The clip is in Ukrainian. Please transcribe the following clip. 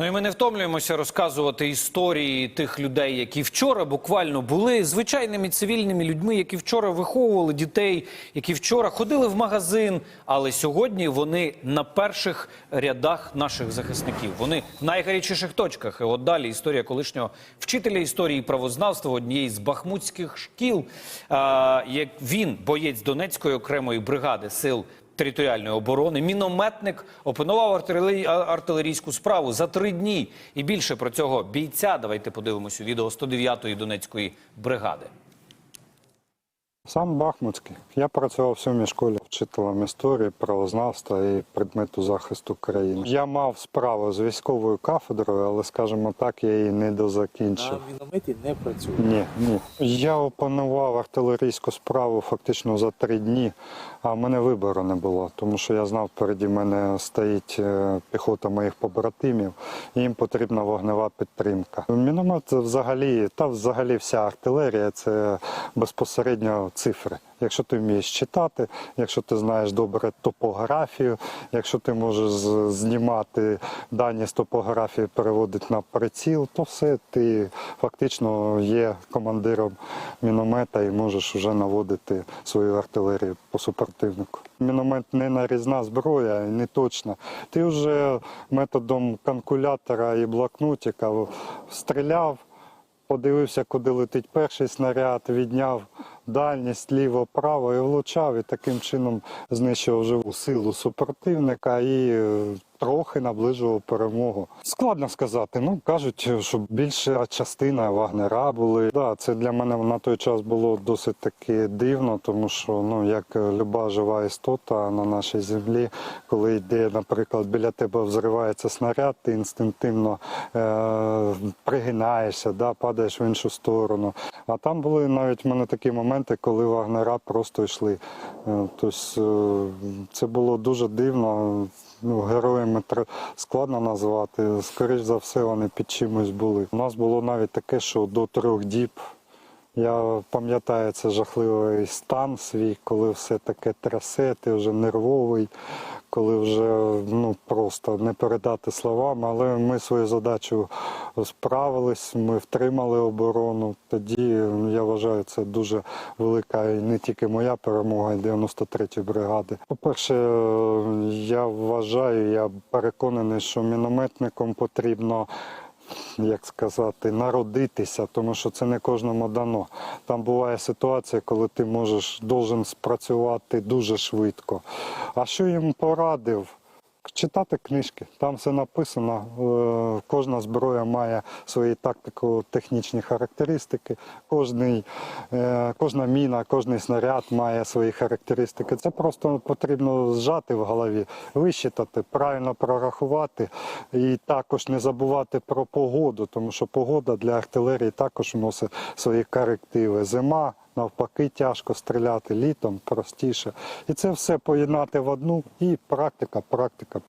Ну і ми не втомлюємося розказувати історії тих людей, які вчора буквально були звичайними цивільними людьми, які вчора виховували дітей, які вчора ходили в магазин. Але сьогодні вони на перших рядах наших захисників. Вони в найгарячіших точках. І от далі історія колишнього вчителя історії правознавства однієї з бахмутських шкіл. Як він, боєць Донецької окремої бригади сил територіальної оборони, мінометник опанував артилерійську справу за три дні. І більше про цього бійця давайте подивимось у відео 109-ї Донецької бригади. Сам Бахмутський. Я працював в сьомій школі вчителем історії, правознавства і предмету захисту країни. Я мав справу з військовою кафедрою, але, скажімо так, я її не На дозакінчив. мінометі не працює. Ні, ні. Я опанував артилерійську справу фактично за три дні, а в мене вибору не було, тому що я знав, переді мене стоїть е, піхота моїх побратимів, і їм потрібна вогнева підтримка. Міномет взагалі, та взагалі вся артилерія це безпосередньо цифри. Якщо ти вмієш читати, якщо ти знаєш добре топографію, якщо ти можеш знімати дані з топографії, переводити на приціл, то все ти фактично є командиром міномета і можеш вже наводити свою артилерію по супротивнику. Міномет не нарізна зброя, не точна. Ти вже методом калькулятора і блокнотика стріляв подивився, куди летить перший снаряд, відняв дальність ліво-право і влучав, і таким чином знищував живу силу супротивника і е, трохи наближував перемогу. Складно сказати. Ну кажуть, що більша частина вагнера були. Да, це для мене на той час було досить таки дивно, тому що ну як люба жива істота на нашій землі, коли йде, наприклад, біля тебе взривається снаряд, ти інстинктивно е, пригинаєшся, да, падаєш в іншу сторону. А там були навіть в мене такі моменти, коли вагнера просто йшли. Тобто це було дуже дивно. Ну, героями складно назвати. Скоріш за все, вони під чимось були. У нас було навіть таке, що до трьох діб. Я пам'ятаю це жахливий стан свій, коли все таке трясе, ти вже нервовий, коли вже ну просто не передати словами. Але ми свою задачу справились, ми втримали оборону. Тоді я вважаю, це дуже велика і не тільки моя перемога, і 93-ї бригади. По-перше, я вважаю, я переконаний, що мінометникам потрібно як сказати, народитися, тому що це не кожному дано. Там буває ситуація, коли ти можеш должен спрацювати дуже швидко. А що їм порадив? Читати книжки, там все написано. Е, Кожна зброя має свої тактико-технічні характеристики. Кожний, е, кожна міна, кожний снаряд має свої характеристики. Це просто потрібно зжати в голові, вищитати, правильно прорахувати і також не забувати про погоду, тому що погода для артилерії також вносить свої корективи. Зима. Навпаки, тяжко стріляти літом, простіше. І це все поєднати в одну і практика, практика.